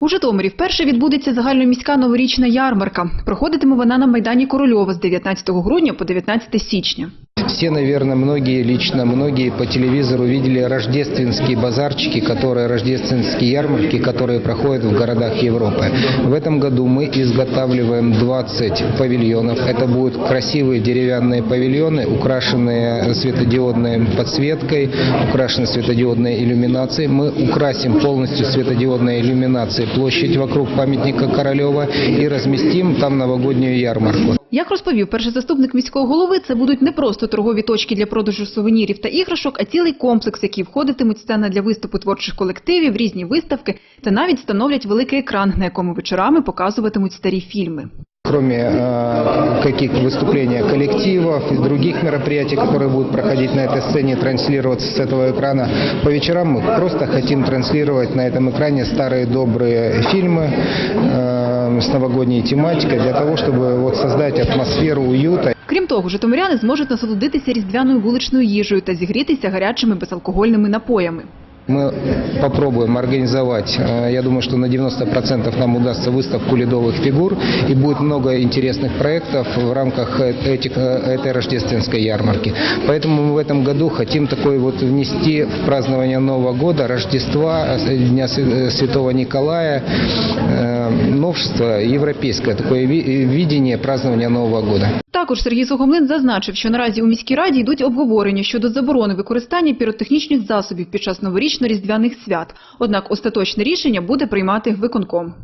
У Житомирі вперше відбудеться загальноміська новорічна ярмарка. Проходитиме вона на майдані Корольова з 19 грудня по 19 січня. Все, наверное, многие лично, многие по телевизору видели рождественские базарчики, которые рождественские ярмарки, которые проходят в городах Европы. В этом году мы изготавливаем 20 павильонов. Это будут красивые деревянные павильоны, украшенные светодиодной подсветкой, украшенные светодиодной иллюминацией. Мы украсим полностью светодиодной иллюминацией площадь вокруг памятника Королева и разместим там новогоднюю ярмарку. Як розповів перший заступник міського голови, це будуть не просто торгові точки для продажу сувенірів та іграшок, а цілий комплекс, який входитимуть сцена для виступу творчих колективів, різні виставки та навіть становлять великий екран, на якому вечорами показуватимуть старі фільми Кроме э, каких выступления коллективов и других мероприятий, которые будут проходить на этой сцене, транслироваться с этого экрана, по вечерам мы просто хотим транслировать на этом экране старые добрые фильмы э, с новогодней тематикой для того, чтобы вот создать атмосферу уюта Крім того, житомиряни зможуть насолодитися різдвяною вуличною їжею та зігрітися гарячими безалкогольними напоями. Мы попробуем организовать, э, я думаю, что на 90% нам удастся выставку ледовых фигур и будет много интересных проектов в рамках э- этих, э, этой рождественской ярмарки. Поэтому мы в этом году хотим такой вот внести в празднование Нового года, Рождества, э, Дня Свя- э, Святого Николая, э, новшество європейське, таке ви- празднування Нового року. Також Сергій Сухомлин зазначив, що наразі у міській раді йдуть обговорення щодо заборони використання піротехнічних засобів під час новорічно-різдвяних свят. Однак остаточне рішення буде приймати виконком.